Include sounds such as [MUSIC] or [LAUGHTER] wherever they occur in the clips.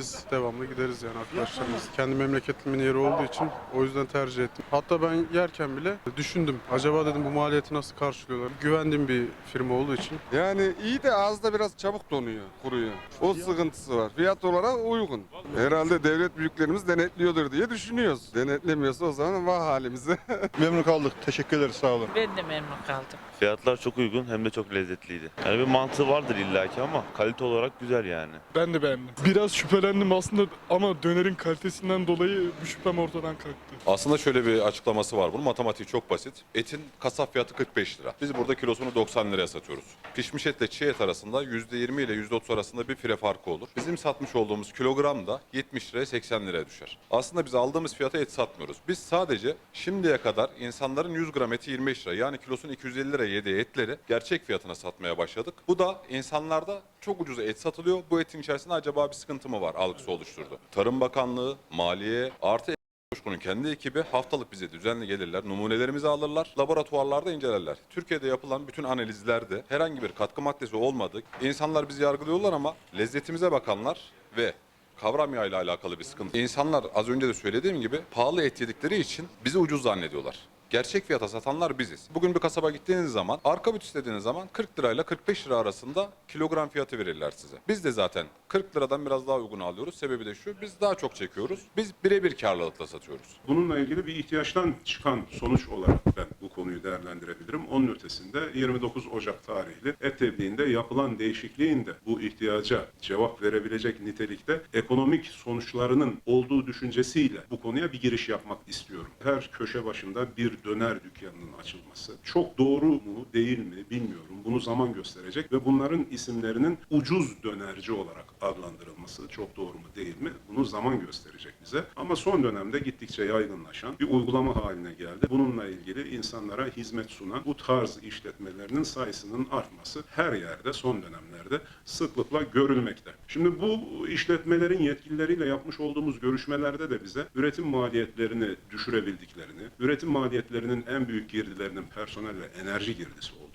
biz devamlı gideriz yani arkadaşlarımız. Kendi memleketimin yeri olduğu için o yüzden tercih ettim. Hatta ben yerken bile düşündüm. Acaba dedim bu maliyeti nasıl karşılıyorlar? Güvendiğim bir firma olduğu için Yani iyi de ağızda biraz çabuk donuyor, kuruyor. O sıkıntısı var. Fiyat olarak uygun. Herhalde devlet büyüklerimiz denetliyordur diye düşünüyoruz. Denetlemiyorsa o zaman vah halimize. [LAUGHS] Memnun kaldık. Teşekkür ederiz. Sağ olun. Ben de memnun kaldım. Fiyatlar çok uygun hem de çok lezzetliydi. Yani bir mantığı vardır illaki ama kalite olarak güzel yani. Ben de beğendim. Biraz şüphelendim aslında ama dönerin kalitesinden dolayı bu şüphem ortadan kalktı. Aslında şöyle bir açıklaması var bunun. Matematiği çok basit. Etin kasap fiyatı 45 lira. Biz burada kilosunu 90 liraya satıyoruz. Pişmiş etle çiğ et arasında %20 ile %30 arasında bir fire farkı olur. Bizim satmış olduğumuz kilogram da 70 liraya 80 liraya düşer. Aslında biz aldığımız fiyata et satmıyoruz. Biz sadece şimdiye kadar insanların 100 gram eti 25 lira yani kilosunu 250 liraya yediği etleri gerçek fiyatına satmaya başladık. Bu da insanlarda çok ucuza et satılıyor. Bu etin içerisinde acaba bir sıkıntı mı var algısı oluşturdu. Tarım Bakanlığı, Maliye artı Coşkun'un kendi ekibi haftalık bize düzenli gelirler, numunelerimizi alırlar, laboratuvarlarda incelerler. Türkiye'de yapılan bütün analizlerde herhangi bir katkı maddesi olmadı. İnsanlar bizi yargılıyorlar ama lezzetimize bakanlar ve kavram yağı ile alakalı bir sıkıntı. İnsanlar az önce de söylediğim gibi pahalı et yedikleri için bizi ucuz zannediyorlar. Gerçek fiyata satanlar biziz. Bugün bir kasaba gittiğiniz zaman, arka büt istediğiniz zaman 40 lirayla 45 lira arasında kilogram fiyatı verirler size. Biz de zaten 40 liradan biraz daha uygun alıyoruz. Sebebi de şu, biz daha çok çekiyoruz. Biz birebir karlılıkla satıyoruz. Bununla ilgili bir ihtiyaçtan çıkan sonuç olarak ben bu konuyu değerlendirebilirim. Onun ötesinde 29 Ocak tarihli et tebliğinde yapılan değişikliğin de bu ihtiyaca cevap verebilecek nitelikte ekonomik sonuçlarının olduğu düşüncesiyle bu konuya bir giriş yapmak istiyorum. Her köşe başında bir döner dükkanının açılması çok doğru mu değil mi bilmiyorum. Bunu zaman gösterecek ve bunların isimlerinin ucuz dönerci olarak adlandırılması çok doğru mu değil mi? Bunu zaman gösterecek bize. Ama son dönemde gittikçe yaygınlaşan bir uygulama haline geldi. Bununla ilgili insanlara hizmet sunan bu tarz işletmelerinin sayısının artması her yerde son dönemlerde sıklıkla görülmekte. Şimdi bu işletmelerin yetkilileriyle yapmış olduğumuz görüşmelerde de bize üretim maliyetlerini düşürebildiklerini, üretim maliyetlerinin en büyük girdilerinin personel ve enerji girdisi olduğunu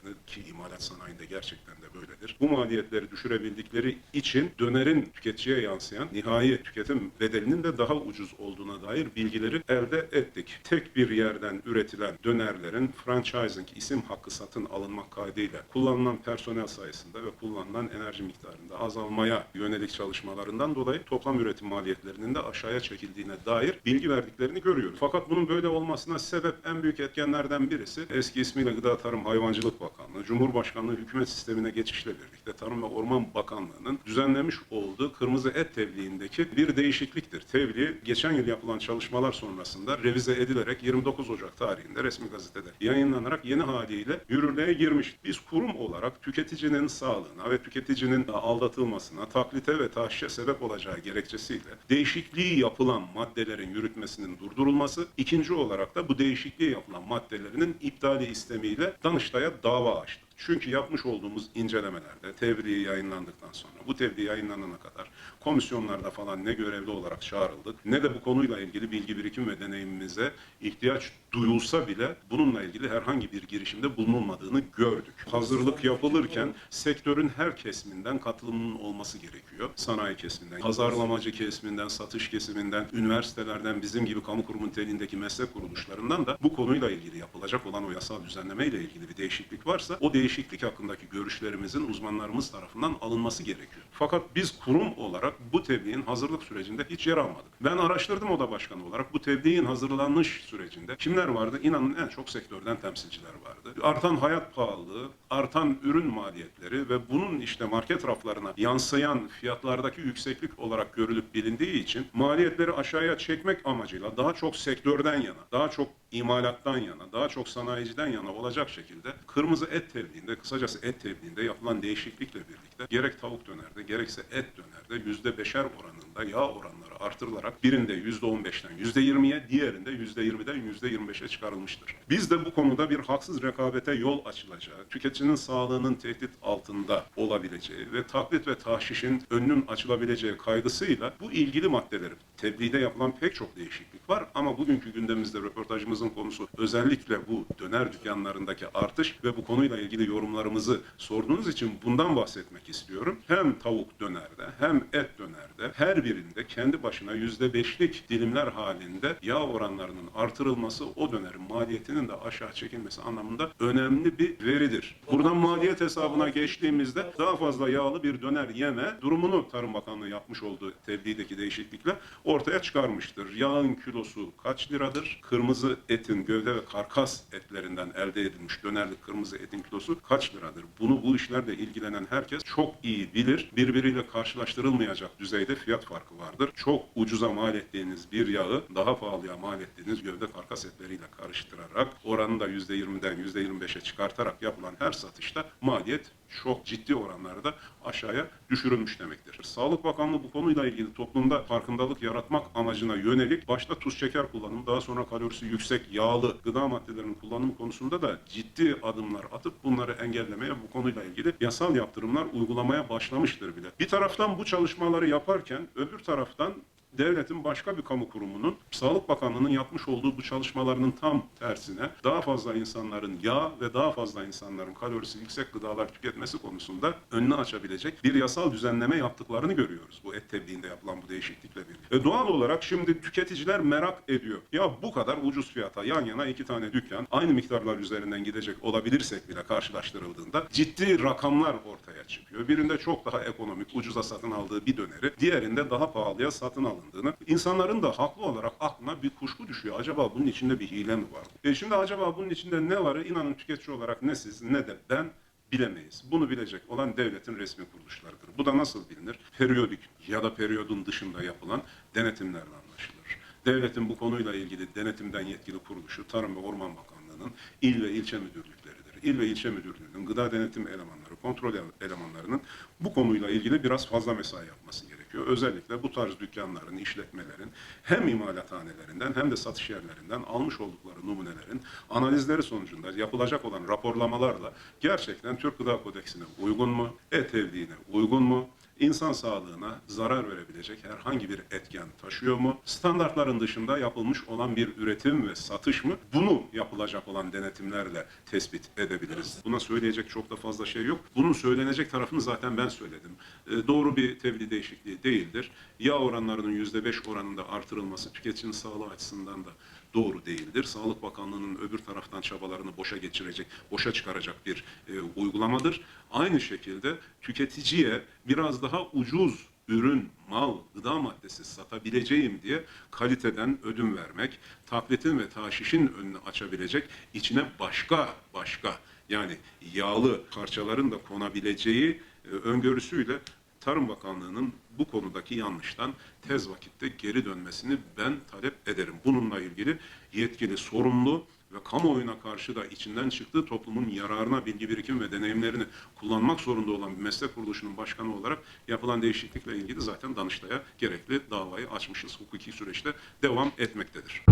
söylediklerini ki imalat sanayinde gerçekten de böyledir. Bu maliyetleri düşürebildikleri için dönerin tüketiciye yansıyan nihai tüketim bedelinin de daha ucuz olduğuna dair bilgileri elde ettik. Tek bir yerden üretilen dönerlerin franchising isim hakkı satın alınmak kaydıyla kullanılan personel sayısında ve kullanılan enerji miktarında azalmaya yönelik çalışmalarından dolayı toplam üretim maliyetlerinin de aşağıya çekildiğine dair bilgi verdiklerini görüyoruz. Fakat bunun böyle olmasına sebep en büyük etkenlerden birisi eski ismiyle Gıda Tarım Hayvancılık Bakanlığı, Cumhurbaşkanlığı hükümet sistemine geçişle birlikte Tarım ve Orman Bakanlığı'nın düzenlemiş olduğu kırmızı et tebliğindeki bir değişikliktir. Tebliğ geçen yıl yapılan çalışmalar sonrasında revize edilerek 29 Ocak tarihinde resmi gazetede yayınlanarak yeni haliyle yürürlüğe girmiş. Biz kurum olarak tüketicinin sağlığına ve tüketicinin aldatılmasına, taklite ve tahşişe sebep olacağı gerekçesiyle değişikliği yapılan maddelerin yürütmesinin durdurulması, ikinci olarak da bu değişikliği yapılan maddelerinin iptali istemiyle Danıştay'a dava Holocausto. Çünkü yapmış olduğumuz incelemelerde tebliğ yayınlandıktan sonra bu tebliğ yayınlanana kadar komisyonlarda falan ne görevli olarak çağrıldık ne de bu konuyla ilgili bilgi birikim ve deneyimimize ihtiyaç duyulsa bile bununla ilgili herhangi bir girişimde bulunulmadığını gördük. Hazırlık yapılırken sektörün her kesiminden katılımının olması gerekiyor. Sanayi kesiminden, pazarlamacı kesiminden, satış kesiminden, üniversitelerden, bizim gibi kamu kurumu niteliğindeki meslek kuruluşlarından da bu konuyla ilgili yapılacak olan o yasal düzenleme ilgili bir değişiklik varsa o değişiklik hakkındaki görüşlerimizin uzmanlarımız tarafından alınması gerekiyor. Fakat biz kurum olarak bu tebliğin hazırlık sürecinde hiç yer almadık. Ben araştırdım oda başkanı olarak bu tebliğin hazırlanış sürecinde kimler vardı? İnanın en çok sektörden temsilciler vardı. Artan hayat pahalılığı, artan ürün maliyetleri ve bunun işte market raflarına yansıyan fiyatlardaki yükseklik olarak görülüp bilindiği için maliyetleri aşağıya çekmek amacıyla daha çok sektörden yana, daha çok imalattan yana, daha çok sanayiciden yana olacak şekilde kırmızı et tebliğinde, kısacası et tebliğinde yapılan değişiklikle birlikte gerek tavuk dönerde gerekse et dönerde yüzde beşer oranında yağ oranları artırılarak birinde %15'ten %20'ye, diğerinde %20'den %25'e çıkarılmıştır. Biz de bu konuda bir haksız rekabete yol açılacağı, tüketicinin sağlığının tehdit altında olabileceği ve taklit ve tahşişin önünün açılabileceği kaygısıyla bu ilgili maddeleri tebliğde yapılan pek çok değişiklik var ama bugünkü gündemimizde röportajımızın konusu özellikle bu döner dükkanlarındaki artış ve bu konuyla ilgili yorumlarımızı sorduğunuz için bundan bahsetmek istiyorum. Hem tavuk dönerde hem et dönerde her birinde kendi başına yüzde beşlik dilimler halinde yağ oranlarının artırılması o dönerin maliyetinin de aşağı çekilmesi anlamında önemli bir veridir. Buradan maliyet hesabına geçtiğimizde daha fazla yağlı bir döner yeme durumunu Tarım Bakanlığı yapmış olduğu tebliğdeki değişiklikle ortaya çıkarmıştır. Yağın kilosu kaç liradır? Kırmızı etin gövde ve karkas etlerinden elde edilmiş dönerlik kırmızı etin kilosu kaç liradır? Bunu bu işlerle ilgilenen herkes çok iyi bilir. Birbiriyle karşılaştırılmayacak düzeyde fiyat farkı vardır. Çok ucuza mal ettiğiniz bir yağı daha pahalıya mal ettiğiniz gövde karkas etleriyle karıştırarak oranı da %20'den %25'e çıkartarak yapılan her satışta maliyet çok ciddi oranlarda aşağıya düşürülmüş demektir. Sağlık Bakanlığı bu konuyla ilgili toplumda farkındalık yaratmak amacına yönelik başta tuz şeker kullanımı daha sonra kalorisi yüksek yağlı gıda maddelerinin kullanımı konusunda da ciddi adımlar atıp bunları engellemeye bu konuyla ilgili yasal yaptırımlar uygulamaya başlamıştır bile. Bir taraftan bu çalışmaları yaparken öbür taraftan devletin başka bir kamu kurumunun Sağlık Bakanlığı'nın yapmış olduğu bu çalışmalarının tam tersine daha fazla insanların yağ ve daha fazla insanların kalorisi yüksek gıdalar tüketmesi konusunda önünü açabilecek bir yasal düzenleme yaptıklarını görüyoruz. Bu et tebliğinde yapılan bu değişiklikle birlikte. E doğal olarak şimdi tüketiciler merak ediyor. Ya bu kadar ucuz fiyata yan yana iki tane dükkan aynı miktarlar üzerinden gidecek olabilirsek bile karşılaştırıldığında ciddi rakamlar ortaya çıkıyor. Birinde çok daha ekonomik, ucuza satın aldığı bir döneri, diğerinde daha pahalıya satın alındığını, insanların da haklı olarak aklına bir kuşku düşüyor. Acaba bunun içinde bir hile mi var? E şimdi acaba bunun içinde ne var? İnanın tüketici olarak ne siz ne de ben bilemeyiz. Bunu bilecek olan devletin resmi kuruluşlarıdır. Bu da nasıl bilinir? Periyodik ya da periyodun dışında yapılan denetimlerle anlaşılır. Devletin bu konuyla ilgili denetimden yetkili kuruluşu Tarım ve Orman Bakanlığı'nın il ve ilçe müdürlükleridir. İl ve ilçe müdürlüğünün gıda denetim elemanları, kontrol elemanlarının bu konuyla ilgili biraz fazla mesai yapması gerekiyor. Özellikle bu tarz dükkanların, işletmelerin hem imalathanelerinden hem de satış yerlerinden almış oldukları numunelerin analizleri sonucunda yapılacak olan raporlamalarla gerçekten Türk Gıda Kodeksine uygun mu, et evliğine uygun mu, insan sağlığına zarar verebilecek herhangi bir etken taşıyor mu? Standartların dışında yapılmış olan bir üretim ve satış mı? Bunu yapılacak olan denetimlerle tespit edebiliriz. Buna söyleyecek çok da fazla şey yok. Bunun söylenecek tarafını zaten ben söyledim. Ee, doğru bir tebliğ değişikliği değildir. Yağ oranlarının %5 oranında artırılması tüketicinin sağlığı açısından da doğru değildir. Sağlık Bakanlığı'nın öbür taraftan çabalarını boşa geçirecek, boşa çıkaracak bir e, uygulamadır. Aynı şekilde tüketiciye biraz daha ucuz ürün, mal, gıda maddesi satabileceğim diye kaliteden ödün vermek, taklitin ve taşişin önünü açabilecek, içine başka başka yani yağlı parçaların da konabileceği e, öngörüsüyle Tarım Bakanlığı'nın bu konudaki yanlıştan tez vakitte geri dönmesini ben talep ederim. Bununla ilgili yetkili, sorumlu ve kamuoyuna karşı da içinden çıktığı toplumun yararına bilgi birikim ve deneyimlerini kullanmak zorunda olan bir meslek kuruluşunun başkanı olarak yapılan değişiklikle ilgili zaten Danıştay'a gerekli davayı açmışız. Hukuki süreçte devam etmektedir.